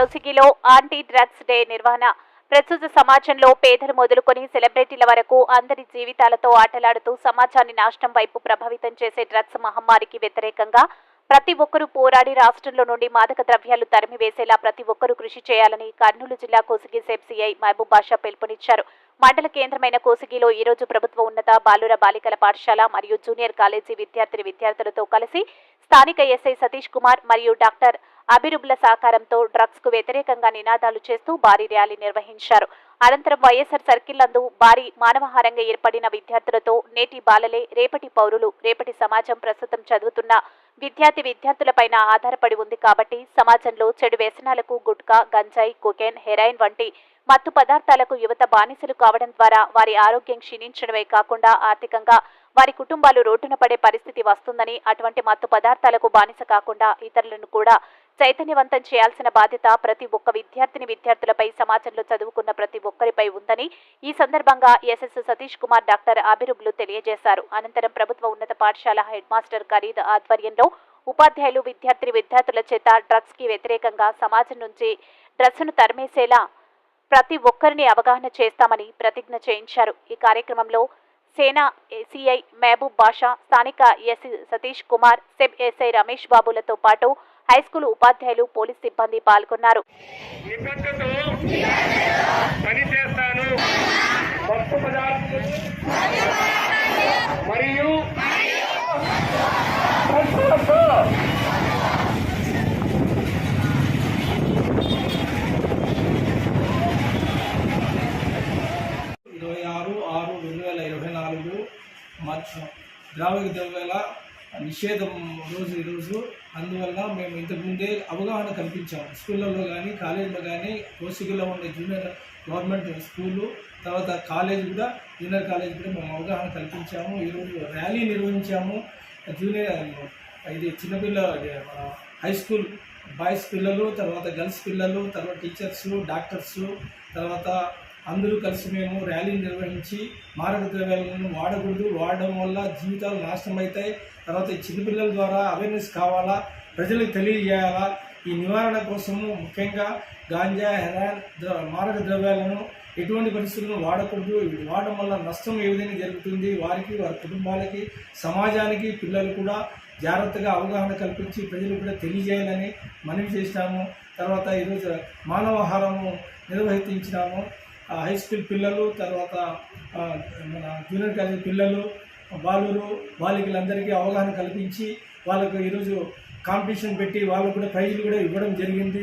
ఆధ్వర్యంలో aunty drugs day నిర్వహణ. ప్రస్తుత సమాజంలో పేదలు మొదలుకొని సెలబ్రిటీల వరకు అందరి జీవితాలతో ఆటలాడుతూ సమాజాన్ని నాశనం వైపు ప్రభావితం చేసే డ్రగ్స్ మహమ్మారికి వ్యతిరేకంగా ప్రతి ఒక్కరూ పోరాడి రాష్ట్రంలో నుండి మాదక ద్రవ్యాలు తరిమివేసేలా ప్రతి ఒక్కరూ కృషి చేయాలని కర్నూలు జిల్లా కోసిగి సెబ్ సిఐ మహబూబ్ బాషా పిలుపునిచ్చారు. మండల కేంద్రమైన కోసిగిలో ఈ రోజు ప్రభుత్వ ఉన్నత బాలుర బాలికల పాఠశాల మరియు జూనియర్ కాలేజీ విద్యార్థిని విద్యార్థులతో కలిసి స్థానిక ఎస్ఐ సతీష్ కుమార్ మరియు డాక్టర్ అభిరుబుల సహకారంతో డ్రగ్స్కు వ్యతిరేకంగా నినాదాలు చేస్తూ భారీ ర్యాలీ నిర్వహించారు. అనంతరం వైఎస్ఆర్ సర్కిల్ నందు భారీ మానవహారంగా ఏర్పడిన విద్యార్థులతో నేటి బాలలే రేపటి పౌరులు రేపటి సమాజం ప్రస్తుతం చదువుతున్న విద్యార్థి విద్యార్థులపైన ఆధారపడి ఉంది కాబట్టి సమాజంలో చెడు వ్యసనాలకు గుట్కా గంజాయి కొకేన్ హెరాయిన్ వంటి మత్తు పదార్థాలకు యువత బానిసలు కావడం ద్వారా వారి ఆరోగ్యం క్షీణించడమే కాకుండా ఆర్థికంగా వారి కుటుంబాలు రోడ్డున పడే పరిస్థితి వస్తుందని అటువంటి మత్తు పదార్థాలకు బానిస కాకుండా ఇతరులను కూడా చైతన్యవంతం చేయాల్సిన బాధ్యత ప్రతి ఒక్క విద్యార్థిని విద్యార్థులపై సమాజంలో చదువుకున్న ప్రతి ఒక్కరిపై ఉందని ఈ సందర్భంగా ఎస్ఎస్ సతీష్ కుమార్ డాక్టర్ అభిరుబ్లు తెలియజేశారు. అనంతరం ప్రభుత్వ ఉన్నత పాఠశాల హెడ్ మాస్టర్ ఖరీద్ ఆధ్వర్యంలో ఉపాధ్యాయులు విద్యార్థిని విద్యార్థుల చేత డ్రగ్స్కి వ్యతిరేకంగా సమాజం నుంచి డ్రగ్స్ను తరిమేసేలా ప్రతి ఒక్కరిని అవగాహన చేస్తామని ప్రతిజ్ఞ చేయించారు. ఈ కార్యక్రమంలో సేనా సిఐ మహబూబ్ బాషా స్థానిక SC Satish Kumar SEB SI Ramesh బాబులతో పాటు హైస్కూల్ ఉపాధ్యాయులు పోలీస్ సిబ్బంది పాల్గొన్నారు. మరియు మార్చి ద్రావిడ ద్రవ్యాల నిషేధం రోజు ఈరోజు. అందువల్ల మేము ఇంతకుముందే అవగాహన కల్పించాము. స్కూళ్ళల్లో కానీ కాలేజీలో కానీ కోసిగిలో ఉండే జూనియర్ గవర్నమెంట్ స్కూలు తర్వాత కాలేజ్ కూడా జూనియర్ కాలేజ్ కూడా మేము అవగాహన కల్పించాము. ఈరోజు ర్యాలీ నిర్వహించాము. జూనియర్ ఇది చిన్నపిల్ల హై స్కూల్ బాయ్స్ పిల్లలు తర్వాత గర్ల్స్ పిల్లలు తర్వాత టీచర్స్ డాక్టర్స్ తర్వాత అందరూ కలిసి మేము ర్యాలీ నిర్వహించి మారక ద్రవ్యాలను వాడకూడదు. వాడడం వల్ల జీవితాలు నాశనం అవుతాయి తర్వాత చిన్నపిల్లల ద్వారా అవేర్నెస్ కావాలా? ప్రజలకు తెలియజేయాలా? ఈ నివారణ కోసము ముఖ్యంగా గాంజా హెరాన్ మారక ద్రవ్యాలను ఎటువంటి పరిస్థితులను వాడకూడదు. వాడడం వల్ల నష్టం ఏ విధంగా జరుగుతుంది? వారికి వారి కుటుంబాలకి సమాజానికి పిల్లలు కూడా జాగ్రత్తగా అవగాహన కల్పించి ప్రజలు కూడా తెలియజేయాలని మనవి చేసినాము. తర్వాత ఈరోజు మానవాహారము నిర్వహించినాము. హై స్కూల్ పిల్లలు తర్వాత మన జూనియర్ కాలేజ్ పిల్లలు బాలురు బాలికలందరికీ అవగాహన కల్పించి వాళ్ళకు ఈరోజు కాంపిటీషన్ పెట్టి వాళ్ళకు కూడా ప్రైజులు కూడా ఇవ్వడం జరిగింది.